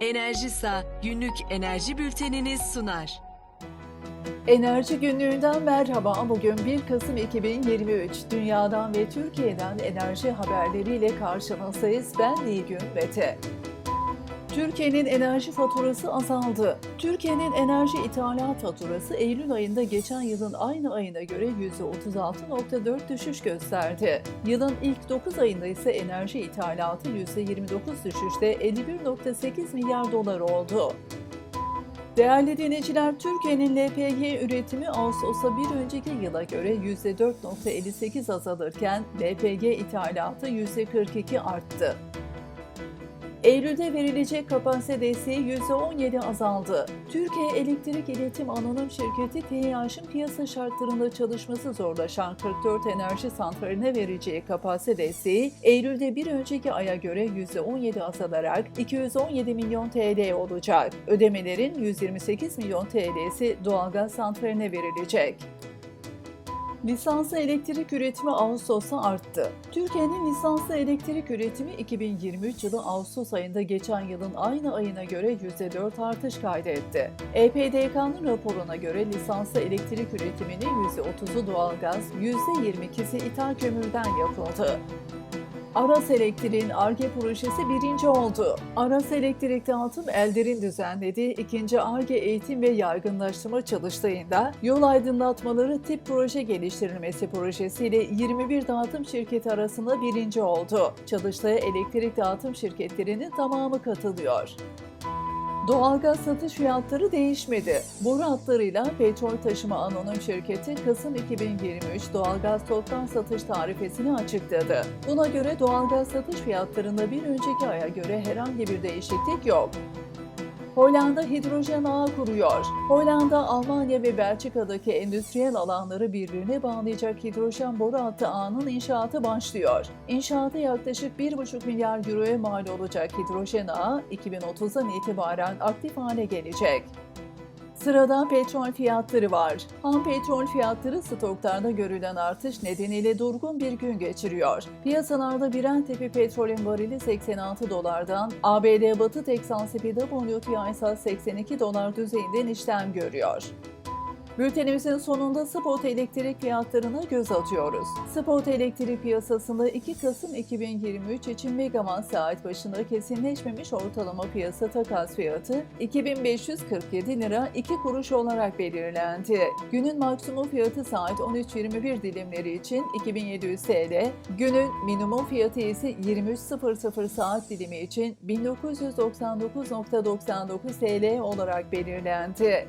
Enerjisa günlük enerji bülteniniz sunar. Enerji günlüğünden merhaba. Bugün 1 Kasım 2023. Dünyadan ve Türkiye'den enerji haberleriyle karşınızdayız. Ben Nilgün Mete. Türkiye'nin enerji faturası azaldı. Türkiye'nin enerji ithalat faturası Eylül ayında geçen yılın aynı ayına göre %36.4 düşüş gösterdi. Yılın ilk 9 ayında ise enerji ithalatı %29 düşüşte 51.8 milyar dolar oldu. Değerli dinleyiciler, Türkiye'nin LPG üretimi Ağustos'a bir önceki yıla göre %4.58 azalırken LPG ithalatı %42 arttı. Eylül'de verilecek kapasite desteği %17 azaldı. Türkiye Elektrik İletim Anonim Şirketi TİH'in piyasa şartlarında çalışması zorlaşan 44 enerji santraline vereceği kapasite desteği Eylül'de bir önceki aya göre %17 azalarak 217 milyon TL olacak. Ödemelerin 128 milyon TL'si doğalgaz santraline verilecek. Lisanslı elektrik üretimi Ağustos'ta arttı. Türkiye'nin lisanslı elektrik üretimi 2023 yılı Ağustos ayında geçen yılın aynı ayına göre %4 artış kaydetti. EPDK'nın raporuna göre lisanslı elektrik üretiminin %30'u doğalgaz, %22'si ithal kömürden yapıldı. Aras Elektrik'in ARGE projesi birinci oldu. Aras Elektrik Dağıtım Elder'in düzenlediği ikinci ARGE eğitim ve yaygınlaştırma çalıştayında yol aydınlatmaları tip proje geliştirilmesi projesiyle 21 dağıtım şirketi arasında birinci oldu. Çalıştaya elektrik dağıtım şirketlerinin tamamı katılıyor. Doğalgaz satış fiyatları değişmedi. Boru hatlarıyla Petrol Taşıma Anonim Şirketi Kasım 2023 doğalgaz toptan satış tarifesini açıkladı. Buna göre doğalgaz satış fiyatlarında bir önceki aya göre herhangi bir değişiklik yok. Hollanda hidrojen ağı kuruyor. Hollanda, Almanya ve Belçika'daki endüstriyel alanları birbirine bağlayacak hidrojen boru hattı ağının inşaatı başlıyor. İnşaatı yaklaşık 1,5 milyar euroya mal olacak hidrojen ağı 2030'dan itibaren aktif hale gelecek. Sırada petrol fiyatları var. Ham petrol fiyatları stoklarda görülen artış nedeniyle durgun bir gün geçiriyor. Piyasalarda Brent tipi petrolün varili 86 dolardan, ABD Batı Teksas tipi WTI ise 82 dolar düzeyinden işlem görüyor. Bültenimizin sonunda spot elektrik fiyatlarına göz atıyoruz. Spot elektrik piyasasında 2 Kasım 2023 için megawatt saat başına kesinleşmemiş ortalama piyasa takas fiyatı 2547 lira 2 kuruş olarak belirlendi. Günün maksimum fiyatı saat 13.21 dilimleri için 2700 TL, günün minimum fiyatı ise 23.00 saat dilimi için 1999.99 TL olarak belirlendi.